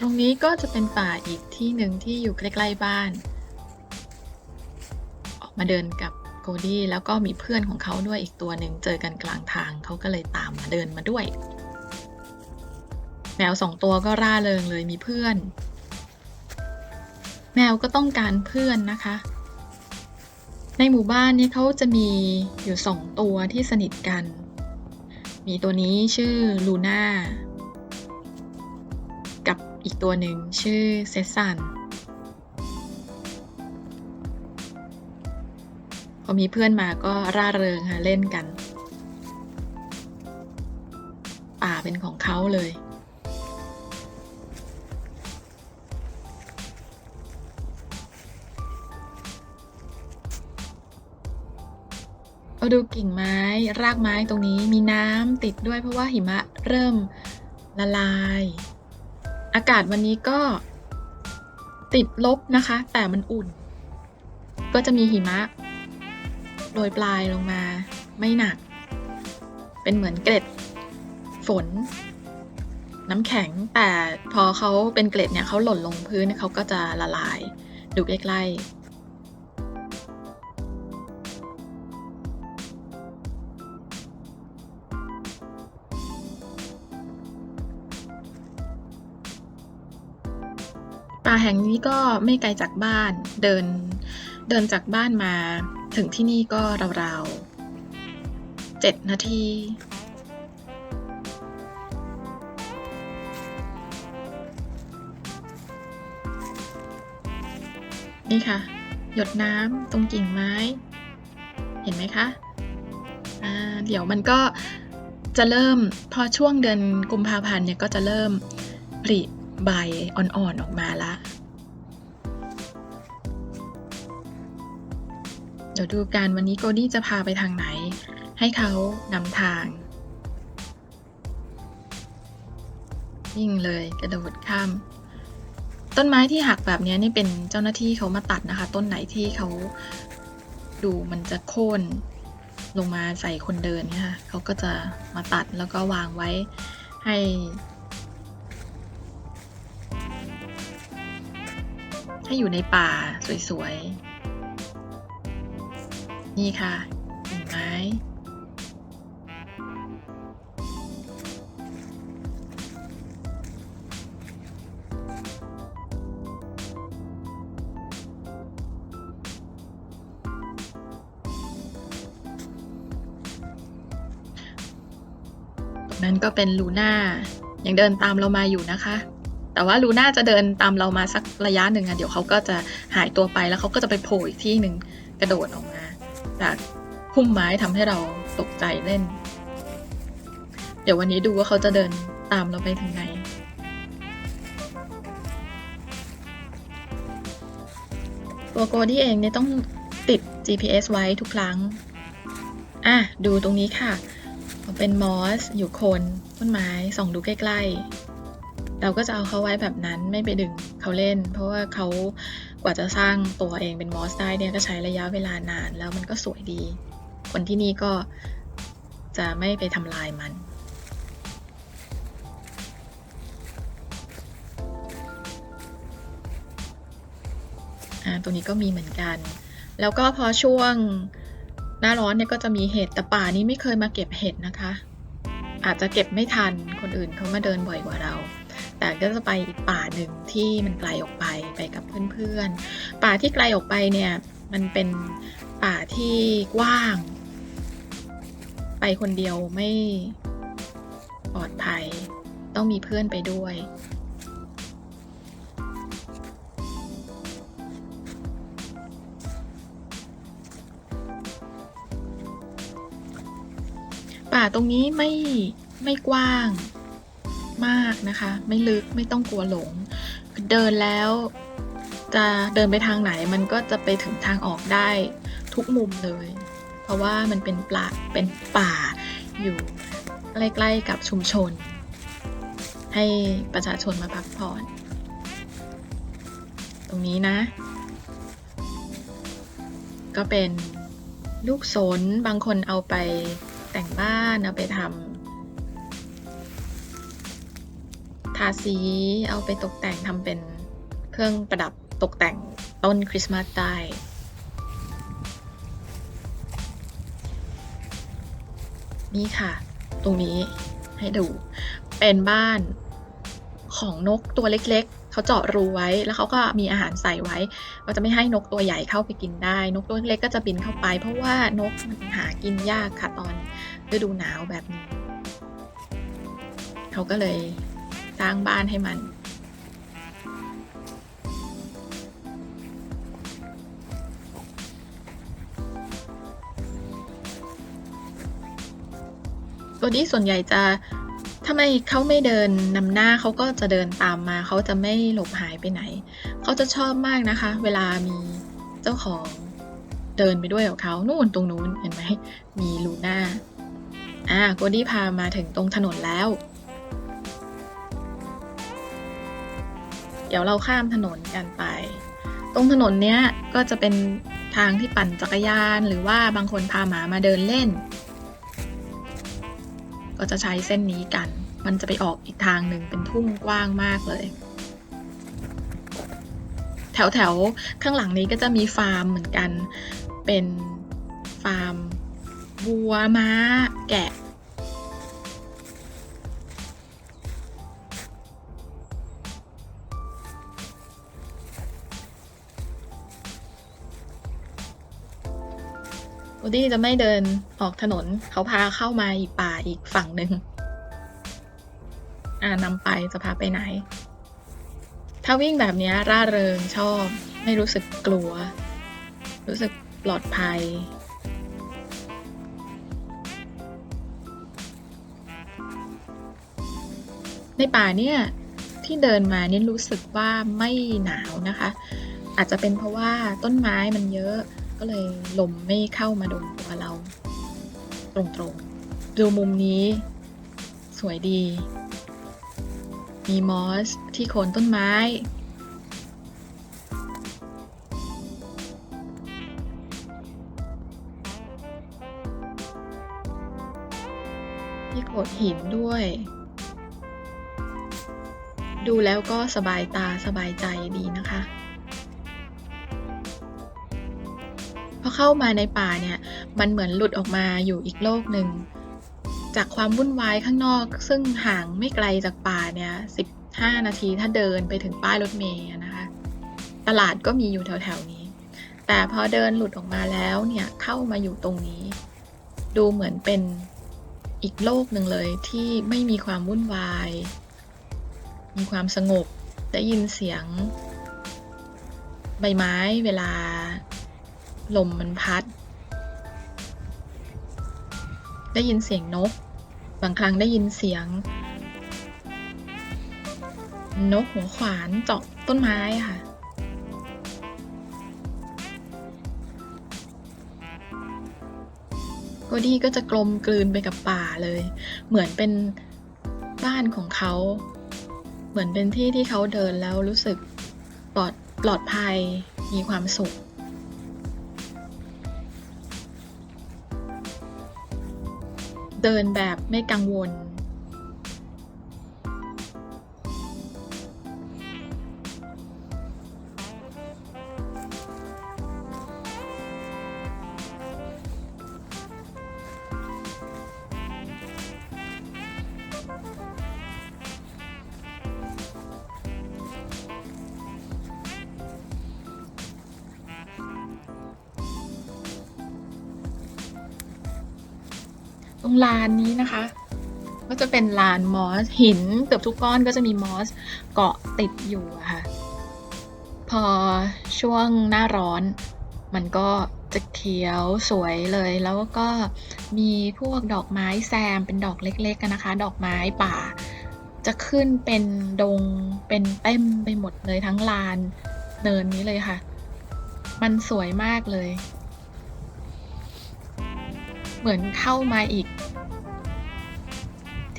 ตรงนี้ก็จะเป็นป่าอีกที่หนึ่งที่อยู่ใกล้ๆบ้าน ออกมาเดินกับโกดี้แล้วก็มีเพื่อนของเขาด้วยอีกตัวหนึ่งเจอกันกลางทางเขาก็เลยตามมาเดินมาด้วย แมวสองตัวก็ร่าเริงเลยมีเพื่อน แมวก็ต้องการเพื่อนนะคะ ในหมู่บ้านนี้เขาจะมีอยู่สองตัวที่สนิทกัน มีตัวนี้ชื่อลูน่า อีกตัวหนึ่งชื่อเซซันพอมีเพื่อนมาก็ร่าเริงค่ะเล่นกัน ป่าเป็นของเขาเลยเอาดูกิ่งไม้รากไม้ตรงนี้มีน้ำติดด้วยเพราะว่าหิมะเริ่มละลาย อากาศวันนี้ก็ติดลบนะคะ แต่มันอุ่น ก็จะมีหิมะโดยปลายลงมาไม่หนัก เป็นเหมือนเกล็ดฝน น้ำแข็งแต่พอเขาเป็นเกล็ดเนี่ยเขาหล่นลงพื้นเขาก็จะละลาย ดูใกล้ๆ ป่าแห่งนี้ก็ไม่ไกลจากบ้าน เดินเดินจากบ้านมาถึงที่นี่ก็ราวๆเจ็ดนาทีนี่ค่ะ หยดน้ำตรงกิ่งไม้ เห็นไหมคะเดี๋ยวมันก็จะเริ่มพอช่วงเดือนกุมภาพันธ์เนี่ยก็จะเริ่มผลิ ใบอ่อนๆออกมาละเดี๋ยวดูกันวันนี้โกดี้จะพาไปทางไหน ให้เขานำทางยิ่งเลยกระโดดข้าม ต้นไม้ที่หักแบบนี้นี่เป็นเจ้าหน้าที่เขามาตัดนะคะ ต้นไหนที่เขาดูมันจะโค่นลงมาใส่คนเดินเนี่ยค่ะเขาก็จะมาตัดแล้วก็วางไว้ให้ ให้อยู่ในป่าสวยๆ นี่ค่ะกิ่งไม้ตรงนั้นก็เป็นลูน่ายังเดินตามเรามาอยู่นะคะ แต่ว่าลูน่าจะเดินตามเรามาสักระยะหนึ่งอะเดี๋ยวเขาก็จะหายตัวไปแล้วเขาก็จะไปโผล่อีกที่หนึ่งกระโดดออกมาจากพุ่มไม้ทำให้เราตกใจเล่น เดี๋ยววันนี้ดูว่าเขาจะเดินตามเราไปถึงไหนตัวโกดี้เองเนี่ยต้องติด GPS ไว้ทุกครั้ง อะ ดูตรงนี้ค่ะ เป็นมอส อยู่โคนต้นไม้ ส่องดูใกล้ ๆ เราก็จะเอาเขาไว้แบบนั้นไม่ไปดึงเขาเล่น เพราะว่าเขากว่าจะสร้างตัวเองเป็นมอสได้เนี่ยก็ใช้ระยะเวลานาน แล้วมันก็สวยดี คนที่นี่ก็จะไม่ไปทำลายมันอ่าตรงนี้ก็มีเหมือนกัน แล้วก็พอช่วงหน้าร้อนเนี่ยก็จะมีเห็ดแต่ป่านี้ไม่เคยมาเก็บเห็ดนะคะ อาจจะเก็บไม่ทันคนอื่นเขามาเดินบ่อยกว่าเรา แต่ก็จะไปอีกป่าหนึ่งที่มันไกลออกไปไปกับเพื่อนๆ ป่าที่ไกลออกไปเนี่ยมันเป็นป่าที่กว้าง ไปคนเดียวไม่ปลอดภัย ต้องมีเพื่อนไปด้วยป่าตรงนี้ไม่ไม่กว้าง มากนะคะ ไม่ลึกไม่ต้องกลัวหลง เดินแล้วจะเดินไปทางไหนมันก็จะไปถึงทางออกได้ทุกมุมเลย เพราะว่ามันเป็นป่าเป็นป่าอยู่ใกล้ๆกับชุมชน ให้ประชาชนมาพักผ่อน ตรงนี้นะ ก็เป็นลูกสนบางคนเอาไปแต่งบ้านเอาไปทำ ทาสีเอาไปตกแต่งทำเป็นเครื่องประดับตกแต่งต้นคริสต์มาสได้นี่ค่ะ ตรงนี้ให้ดู เป็นบ้านของนกตัวเล็กๆ เขาเจาะรูไว้ แล้วเขาก็มีอาหารใส่ไว้ ก็จะไม่ให้นกตัวใหญ่เข้าไปกินได้ นกตัวเล็กก็จะบินเข้าไป เพราะว่านกมันหากินยากค่ะตอนฤดูหนาวแบบนี้ เขาก็เลย สร้างบ้านให้มัน ตัวนี้ส่วนใหญ่จะถ้าไมเขาไม่เดินนำหน้าเขาก็จะเดินตามมา เขาจะไม่หลบหายไปไหน เขาจะชอบมากนะคะ เวลามีเจ้าของเดินไปด้วยกับเขานู่นตรงนู้นเห็นไหมมีลูน่าอ่าโกดี้พามาถึงตรงถนนแล้ว เดี๋ยวเราข้ามถนนกันไป ตรงถนนเนี้ยก็จะเป็นทางที่ปั่นจักรยาน หรือว่าบางคนพาหมามาเดินเล่น ก็จะใช้เส้นนี้กัน มันจะไปออกอีกทางหนึ่งเป็นทุ่งกว้างมากเลย แถวแถวๆข้างหลังนี้ก็จะมีฟาร์มเหมือนกัน เป็นฟาร์มวัวม้า แกะ โอดี้จะไม่เดินออกถนน เขาพาเข้ามาอีกป่าอีกฝั่งหนึ่งอ่านำไปจะพาไปไหน ถ้าวิ่งแบบนี้ร่าเริงชอบ ไม่รู้สึกกลัว รู้สึกปลอดภัย ในป่าเนี่ยที่เดินมาเนี่ยรู้สึกว่าไม่หนาวนะคะ อาจจะเป็นเพราะว่าต้นไม้มันเยอะ ก็เลยลมไม่เข้ามาโดนตัวเรา ตรงๆ ดูมุมนี้ สวยดี มีมอสที่โคนต้นไม้มีโขดหินด้วย ดูแล้วก็สบายตาสบายใจดีนะคะ อเข้ามาในป่าเนี่ย มันเหมือนหลุดออกมาอยู่อีกโลกหนึ่ง จากความวุ่นวายข้างนอก ซึ่งห่างไม่ไกลจากป่าเนี่ย15 นาทีถ้าเดินไปถึงป้ายรถเมล์นะคะ ตลาดก็มีอยู่แถวๆนี้ แต่พอเดินหลุดออกมาแล้วเนี่ยเข้ามาอยู่ตรงนี้ ดูเหมือนเป็นอีกโลกหนึ่งเลยที่ไม่มีความวุ่นวาย มีความสงบ ได้ยินเสียง ใบไม้เวลา ลมมันพัด ได้ยินเสียงนก บางครั้งได้ยินเสียง นกหัวขวานเจาะต้นไม้ค่ะ โกดี้ก็จะกลมกลืนไปกับป่าเลย เหมือนเป็นบ้านของเขา เหมือนเป็นที่ที่เขาเดินแล้วรู้สึกปลอดปลอดภัยมีความสุข เดินแบบไม่กังวล รงลานนี้นะคะ ก็จะเป็นลานมอสหินเกือบทุกก้อนก็จะมีมอสเกาะติดอยู่ค่ะ พอช่วงหน้าร้อน มันก็จะเขียวสวยเลย แล้วก็มีพวกดอกไม้แซมเป็นดอกเล็กๆกันนะคะ ดอกไม้ป่า จะขึ้นเป็นดงเป็นเต็มไปหมดเลยทั้งลานเนินนี้เลยค่ะ มันสวยมากเลย เหมือนเข้ามาอีก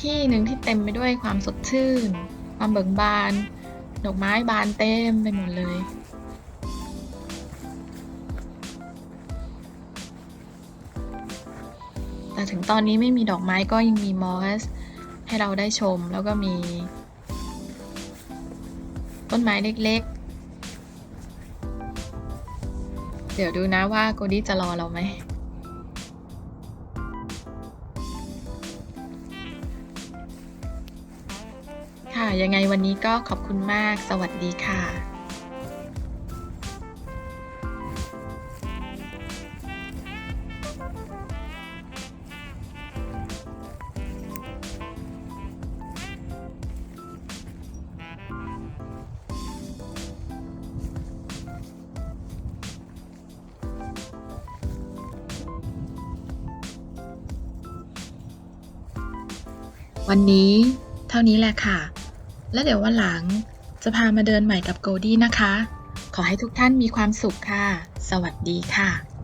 ที่หนึ่งที่เต็มไปด้วยความสดชื่น ความเบิกบาน ดอกไม้บานเต็มไปหมดเลย แต่ถึงตอนนี้ไม่มีดอกไม้ก็ยังมีมอสให้เราได้ชมแล้วก็มี ต้นไม้เล็กๆ เดี๋ยวดูนะว่าโกดี้จะรอเราไหม ยังไงวันนี้ก็ขอบคุณมาก สวัสดีค่ะวันนี้เท่านี้แหละค่ะ และเดี๋ยววันหลังจะพามาเดินใหม่กับโกดี้นะคะ ขอให้ทุกท่านมีความสุขค่ะ สวัสดีค่ะ